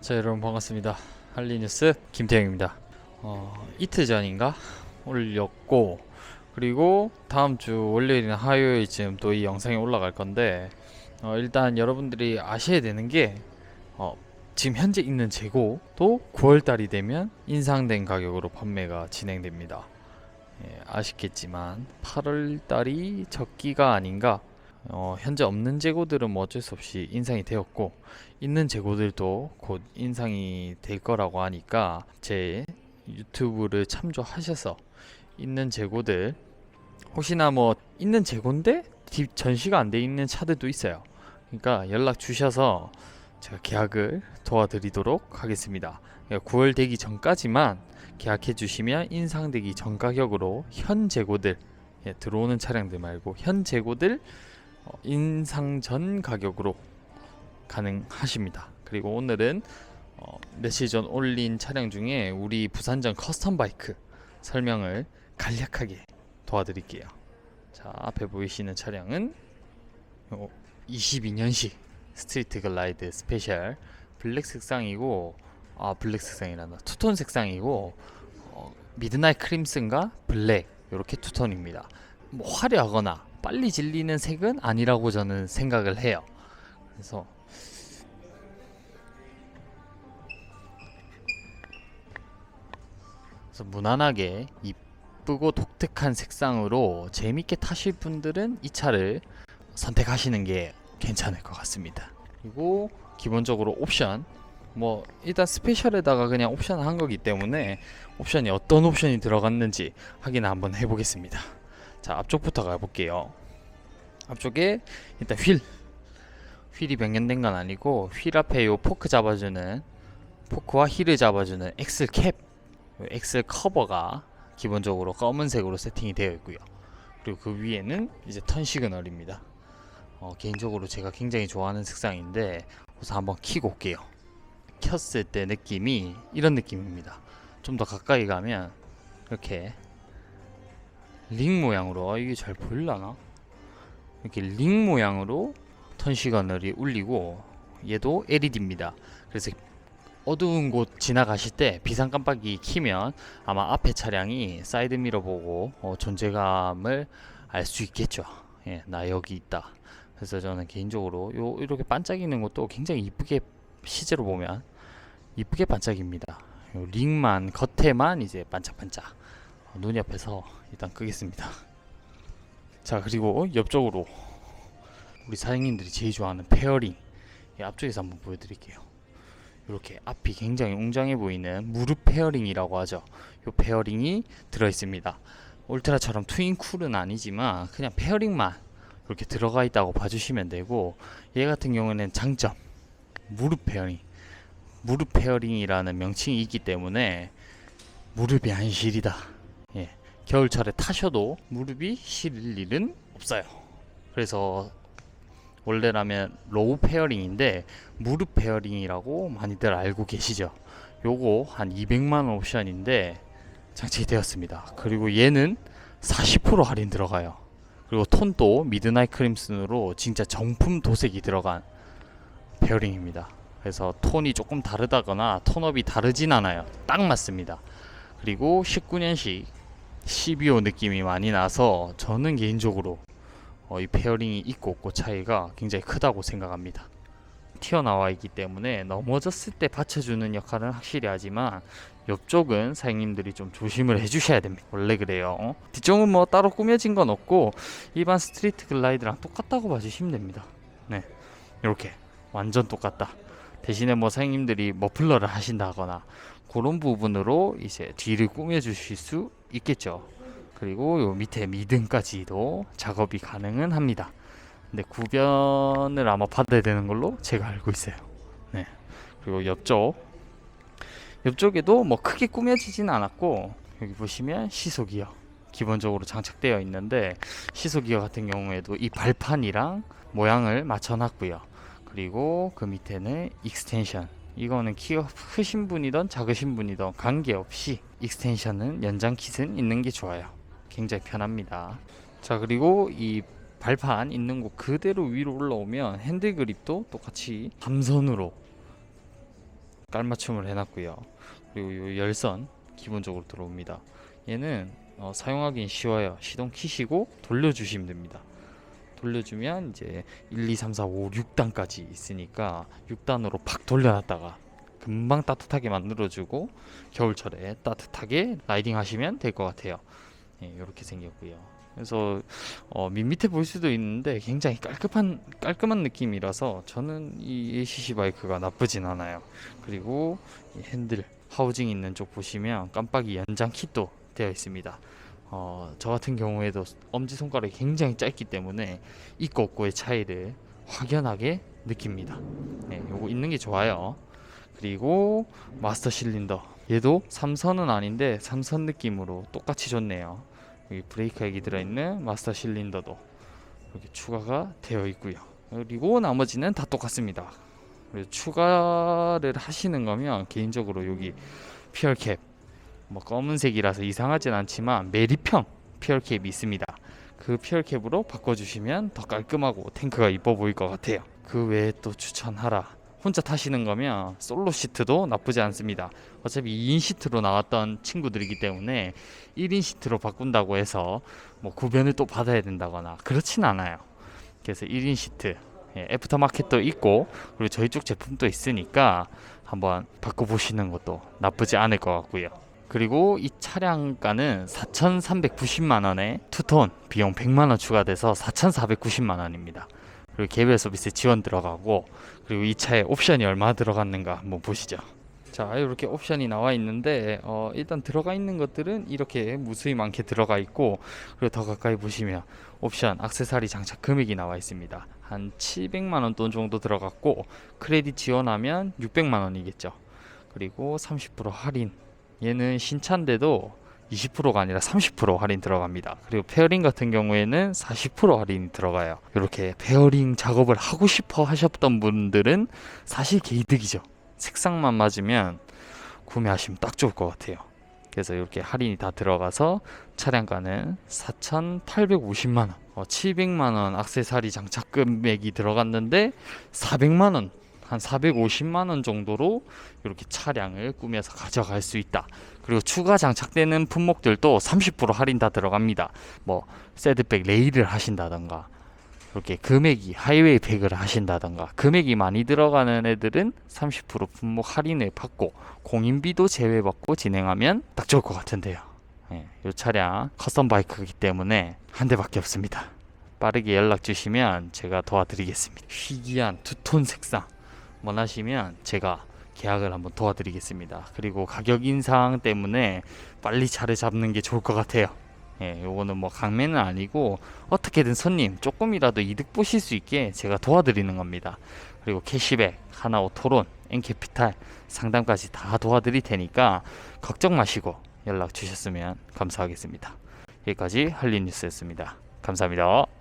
자 여러분 반갑습니다. 할리뉴스 김태형입니다. 어, 이틀 전인가? 올렸고 그리고 다음 주 월요일이나 화요일쯤 또 이 영상이 올라갈 건데 어, 일단 여러분들이 아셔야 되는 게 어, 지금 현재 있는 재고도 9월달이 되면 인상된 가격으로 판매가 진행됩니다. 예, 아쉽겠지만 8월달이 적기가 아닌가 어, 현재 없는 재고들은 뭐 어쩔 수 없이 인상이 되었고 있는 재고들도 곧 인상이 될 거라고 하니까 제 유튜브를 참조하셔서 있는 재고들 혹시나 뭐 있는 재고인데 딥 전시가 안 돼 있는 차들도 있어요. 그러니까 연락 주셔서 제가 계약을 도와드리도록 하겠습니다. 9월 되기 전까지만 계약해 주시면 인상되기 전 가격으로 현 재고들 예, 들어오는 차량들 말고 현 재고들 어, 인상 전 가격으로 가능하십니다. 그리고 오늘은 어, 며칠 전 올린 차량 중에 우리 부산전 커스텀 바이크 설명을 간략하게 도와드릴게요. 자 앞에 보이시는 차량은 22년식 스트리트 글라이드 스페셜 블랙 색상이고 아 블랙 색상이란다 투톤 색상이고 어, 미드나잇 크림슨과 블랙 이렇게 투톤입니다. 뭐 화려하거나 빨리 질리는 색은 아니라고 저는 생각을 해요. 그래서 그래서 무난하게 이쁘고 독특한 색상으로 재밌게 타실 분들은 이 차를 선택하시는 게 괜찮을 것 같습니다. 그리고 기본적으로 옵션 뭐 일단 스페셜에다가 그냥 옵션 한 거기 때문에 옵션이 어떤 옵션이 들어갔는지 확인 한번 해보겠습니다. 자 앞쪽부터 가볼게요. 앞쪽에 일단 휠 휠이 변경된 건 아니고 휠 앞에 요 포크 잡아주는 포크와 힐을 잡아주는 엑셀 캡요 엑셀 커버가 기본적으로 검은색으로 세팅이 되어 있고요. 그리고 그 위에는 이제 턴 시그널입니다. 어, 개인적으로 제가 굉장히 좋아하는 색상인데 우선 한번 키고 올게요. 켰을 때 느낌이 이런 느낌입니다. 좀 더 가까이 가면 이렇게 링 모양으로 아, 이게 잘 보일라나? 이렇게 링 모양으로 턴 시그널이 울리고 얘도 LED입니다. 그래서 어두운 곳 지나가실 때 비상 깜빡이 키면 아마 앞에 차량이 사이드 미러 보고 어, 존재감을 알 수 있겠죠. 예, 나 여기 있다. 그래서 저는 개인적으로 요 이렇게 반짝이는 것도 굉장히 이쁘게 실제로 보면 이쁘게 반짝입니다. 요 링만 겉에만 이제 반짝반짝 어, 눈 옆에서 일단 끄겠습니다. 자 그리고 옆쪽으로 우리 사장님들이 제일 좋아하는 페어링 이 앞쪽에서 한번 보여드릴게요. 이렇게 앞이 굉장히 웅장해 보이는 무릎 페어링이라고 하죠. 이 페어링이 들어 있습니다. 울트라처럼 트윈 쿨은 아니지만 그냥 페어링만 이렇게 들어가 있다고 봐주시면 되고 얘 같은 경우는 장점 무릎 페어링 무릎 페어링이라는 명칭이 있기 때문에 무릎이 안 시리다. 예, 겨울철에 타셔도 무릎이 시릴 일은 없어요. 그래서 원래라면 로우 페어링인데 무릎 페어링이라고 많이들 알고 계시죠. 요거 한 200만 옵션인데 장착되었습니다. 그리고 얘는 40% 할인 들어가요. 그리고 톤도 미드나잇 크림슨으로 진짜 정품 도색이 들어간 페어링입니다. 그래서 톤이 조금 다르다거나 톤업이 다르진 않아요. 딱 맞습니다. 그리고 19년식 CBO 느낌이 많이 나서 저는 개인적으로 어, 이 페어링이 있고 없고 차이가 굉장히 크다고 생각합니다. 튀어나와 있기 때문에 넘어졌을 때 받쳐주는 역할은 확실히 하지만 옆쪽은 사장님들이 좀 조심을 해주셔야 됩니다. 원래 그래요. 어? 뒤쪽은 뭐 따로 꾸며진 건 없고 일반 스트리트 글라이드랑 똑같다고 봐주시면 됩니다. 네, 이렇게 완전 똑같다. 대신에 뭐 사장님들이 머플러를 하신다거나 그런 부분으로 이제 뒤를 꾸며 주실 수 있겠죠. 그리고 요 밑에 미등까지도 작업이 가능은 합니다. 근데 구변을 아마 받아야 되는 걸로 제가 알고 있어요. 네. 그리고 옆쪽 옆쪽에도 뭐 크게 꾸며지진 않았고 여기 보시면 시소기어 기본적으로 장착되어 있는데 시소기어 같은 경우에도 이 발판이랑 모양을 맞춰놨고요. 그리고 그 밑에는 익스텐션 이거는 키가 크신 분이든 작으신 분이든 관계없이 익스텐션은 연장 킷은 있는 게 좋아요. 굉장히 편합니다. 자 그리고 이 발판 있는 곳 그대로 위로 올라오면 핸들 그립도 똑같이 삼선으로 깔맞춤을 해놨고요. 그리고 이 열선 기본적으로 들어옵니다. 얘는 어, 사용하기는 쉬워요. 시동 키시고 돌려주시면 됩니다. 돌려주면 이제 1, 2, 3, 4, 5, 6단까지 있으니까 6단으로 팍 돌려놨다가 금방 따뜻하게 만들어주고 겨울철에 따뜻하게 라이딩 하시면 될 것 같아요. 예, 이렇게 생겼고요. 그래서 어, 밋밋해 보일 수도 있는데 굉장히 깔끔한 깔끔한 느낌이라서 저는 이 ACC 바이크가 나쁘진 않아요. 그리고 이 핸들 하우징 있는 쪽 보시면 깜빡이 연장 킷도 되어 있습니다. 어, 저 같은 경우에도 엄지 손가락이 굉장히 짧기 때문에 있고 없고의 차이를 확연하게 느낍니다. 네, 요거 있는 게 좋아요. 그리고 마스터 실린더 얘도 삼선은 아닌데 삼선 느낌으로 똑같이 좋네요. 여기 브레이크 액이 들어있는 마스터 실린더도 이렇게 추가가 되어 있고요. 그리고 나머지는 다 똑같습니다. 추가를 하시는 거면 개인적으로 여기 피얼캡 뭐 검은색이라서 이상하진 않지만 메리평 피얼캡이 있습니다. 그 피얼캡으로 바꿔주시면 더 깔끔하고 탱크가 이뻐 보일 것 같아요. 그 외에 또 추천하라. 혼자 타시는 거면 솔로 시트도 나쁘지 않습니다. 어차피 2인 시트로 나왔던 친구들이기 때문에 1인 시트로 바꾼다고 해서 뭐 구변을 또 받아야 된다거나 그렇진 않아요. 그래서 1인 시트 예, 애프터마켓도 있고 그리고 저희 쪽 제품도 있으니까 한번 바꿔보시는 것도 나쁘지 않을 것 같고요. 그리고 이 차량가는 4,390만 원에 투톤 비용 100만 원 추가돼서 4,490만 원입니다. 그리고 개별 서비스 지원 들어가고 그리고 이 차에 옵션이 얼마 들어갔는가 한번 보시죠. 자 이렇게 옵션이 나와 있는데 어, 일단 들어가 있는 것들은 이렇게 무수히 많게 들어가 있고 그리고 더 가까이 보시면 옵션 악세사리 장착 금액이 나와 있습니다. 한 700만 원 돈 정도 들어갔고 크레딧 지원하면 600만 원이겠죠. 그리고 30% 할인 얘는 신차인데도 20%가 아니라 30% 할인 들어갑니다. 그리고 페어링 같은 경우에는 40% 할인이 들어가요. 이렇게 페어링 작업을 하고 싶어 하셨던 분들은 사실 개이득이죠. 색상만 맞으면 구매하시면 딱 좋을 것 같아요. 그래서 이렇게 할인이 다 들어가서 차량가는 4,850만 원, 어, 700만 원 악세사리 장착 금액이 들어갔는데 400만 원, 한 450만 원 정도로 이렇게 차량을 꾸며서 가져갈 수 있다. 그리고 추가 장착되는 품목들도 30% 할인 다 들어갑니다. 뭐 새드백 레일을 하신다던가 이렇게 금액이 하이웨이 팩을 하신다던가 금액이 많이 들어가는 애들은 30% 품목 할인을 받고 공인비도 제외받고 진행하면 딱 좋을 것 같은데요. 예, 이 차량 커스텀 바이크이기 때문에 한 대밖에 없습니다. 빠르게 연락 주시면 제가 도와드리겠습니다. 희귀한 투톤 색상 원하시면 제가 계약을 한번 도와드리겠습니다. 그리고 가격 인상 때문에 빨리 차를 잡는 게 좋을 것 같아요. 예, 요거는 뭐 강매는 아니고 어떻게든 손님 조금이라도 이득 보실 수 있게 제가 도와드리는 겁니다. 그리고 캐시백, 하나오 토론, 엔캐피탈 상담까지 다 도와드릴 테니까 걱정 마시고 연락 주셨으면 감사하겠습니다. 여기까지 할린 뉴스였습니다. 감사합니다.